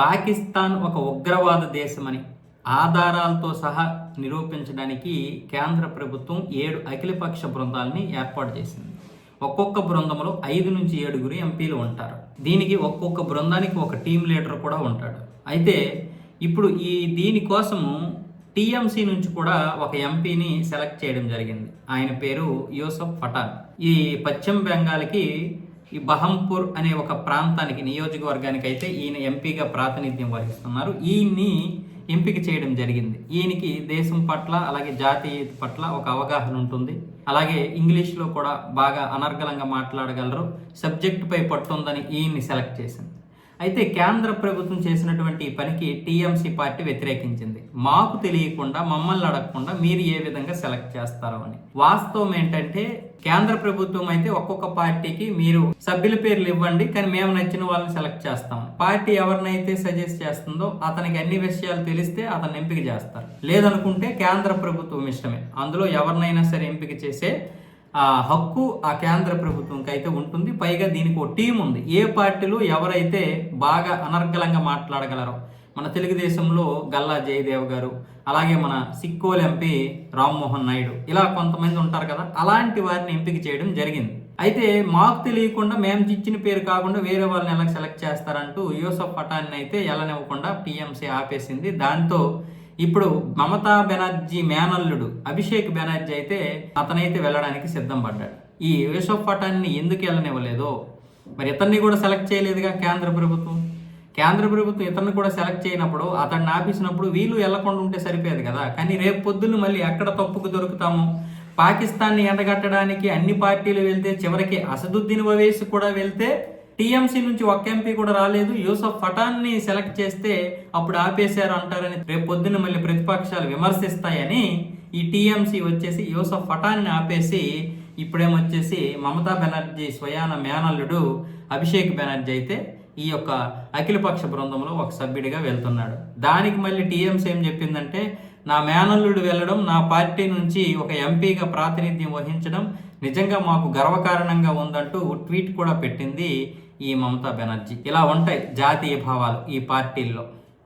పాకిస్తాన్ ఒక ఉగ్రవాద దేశమని ఆధారాలతో సహా నిరూపించడానికి కేంద్ర ప్రభుత్వం ఏడు అఖిలపక్ష బృందాలని ఏర్పాటు చేసింది. ఒక్కొక్క బృందంలో ఐదు నుంచి ఏడుగురు ఎంపీలు ఉంటారు. దీనికి ఒక్కొక్క బృందానికి ఒక టీం లీడర్ కూడా ఉంటాడు. అయితే ఇప్పుడు ఈ దీనికోసము టీఎంసీ నుంచి కూడా ఒక ఎంపీని సెలెక్ట్ చేయడం జరిగింది. ఆయన పేరు యూసఫ్ పఠాన్. ఈ పశ్చిమ బెంగాల్కి ఈ బహంపూర్ అనే ఒక ప్రాంతానికి నియోజకవర్గానికి అయితే ఈయన ఎంపీగా ప్రాతినిధ్యం వహిస్తున్నారు. ఈయన్ని ఎంపిక చేయడం జరిగింది. ఈయనకి దేశం పట్ల అలాగే జాతీయత పట్ల ఒక అవగాహన ఉంటుంది. అలాగే ఇంగ్లీష్లో కూడా బాగా అనర్గళంగా మాట్లాడగలరు. సబ్జెక్టుపై పట్టుందని ఈయన్ని సెలెక్ట్ చేసింది. అయితే కేంద్ర ప్రభుత్వం చేసినటువంటి ఈ పనికి టీఎంసీ పార్టీ వ్యతిరేకించింది. మాకు తెలియకుండా మమ్మల్ని అడగకుండా మీరు ఏ విధంగా సెలెక్ట్ చేస్తారో అని. వాస్తవం ఏంటంటే కేంద్ర ప్రభుత్వం అయితే ఒక్కొక్క పార్టీకి మీరు సభ్యుల పేర్లు ఇవ్వండి కానీ మేము నచ్చిన వాళ్ళని సెలెక్ట్ చేస్తాం. పార్టీ ఎవరినైతే సజెస్ట్ చేస్తుందో అతనికి అన్ని విషయాలు తెలిస్తే అతన్ని ఎంపిక చేస్తారు. లేదనుకుంటే కేంద్ర ప్రభుత్వం ఇష్టమే. అందులో ఎవరినైనా సరే ఎంపిక చేసే ఆ హక్కు ఆ కేంద్ర ప్రభుత్వంకి అయితే ఉంటుంది. పైగా దీనికి ఒక టీం ఉంది. ఏ పార్టీలో ఎవరైతే బాగా అనర్గళంగా మాట్లాడగలరో మన తెలుగుదేశంలో గల్లా జయదేవ్ గారు అలాగే మన సిక్కోల్ ఎంపీ రామ్మోహన్ నాయుడు ఇలా కొంతమంది ఉంటారు కదా అలాంటి వారిని ఎంపిక చేయడం జరిగింది. అయితే మాకు తెలియకుండా మేము ఇచ్చిన పేరు కాకుండా వేరే వాళ్ళని ఎలా సెలెక్ట్ చేస్తారంటూ యూసఫ్ పఠాన్ని అయితే ఎలానివ్వకుండా టీఎంసీ ఆపేసింది. దాంతో ఇప్పుడు మమతా బెనర్జీ మేనల్లుడు అభిషేక్ బెనర్జీ అయితే అతనైతే వెళ్ళడానికి సిద్ధం పడ్డాడు. ఈ యూసఫ్ పఠాన్ని ఎందుకు వెళ్ళనివ్వలేదో? మరి ఇతన్ని కూడా సెలెక్ట్ చేయలేదుగా కేంద్ర ప్రభుత్వం? కేంద్ర ప్రభుత్వం ఇతన్ని కూడా సెలెక్ట్ చేయనప్పుడు అతన్ని ఆపేసినప్పుడు వీళ్ళు వెళ్ళకుండా ఉంటే సరిపోయేది కదా. కానీ రేపు పొద్దున్న మళ్ళీ ఎక్కడ తప్పుకు దొరుకుతాము? పాకిస్తాన్ని ఎండగట్టడానికి అన్ని పార్టీలు వెళ్తే చివరికి అసదుద్దీన్ ఓవైసీ కూడా వెళ్తే టీఎంసీ నుంచి ఒక్క ఎంపీ కూడా రాలేదు. యూసఫ్ పఠాన్ని సెలెక్ట్ చేస్తే అప్పుడు ఆపేశారు అంటారని రేపు పొద్దున్న మళ్ళీ ప్రతిపక్షాలు విమర్శిస్తాయని ఈ టీఎంసీ వచ్చేసి యూసఫ్ పఠాన్ని ఆపేసి ఇప్పుడేమొచ్చేసి మమతా బెనర్జీ స్వయాన మేనల్లుడు అభిషేక్ బెనర్జీ అయితే ఈ యొక్క అఖిలపక్ష బృందంలో ఒక సభ్యుడిగా వెళ్తున్నాడు. దానికి మళ్ళీ టీఎంసీ ఏం చెప్పిందంటే నా మేనల్లుడు వెళ్ళడం నా పార్టీ నుంచి ఒక ఎంపీగా ప్రాతినిధ్యం వహించడం నిజంగా మాకు గర్వకారణంగా ఉందంటూ ట్వీట్ కూడా పెట్టింది ఈ మమతా బెనర్జీ. ఇలా ఉంటాయి జాతీయ భావాలు ఈ పార్టీల్లో.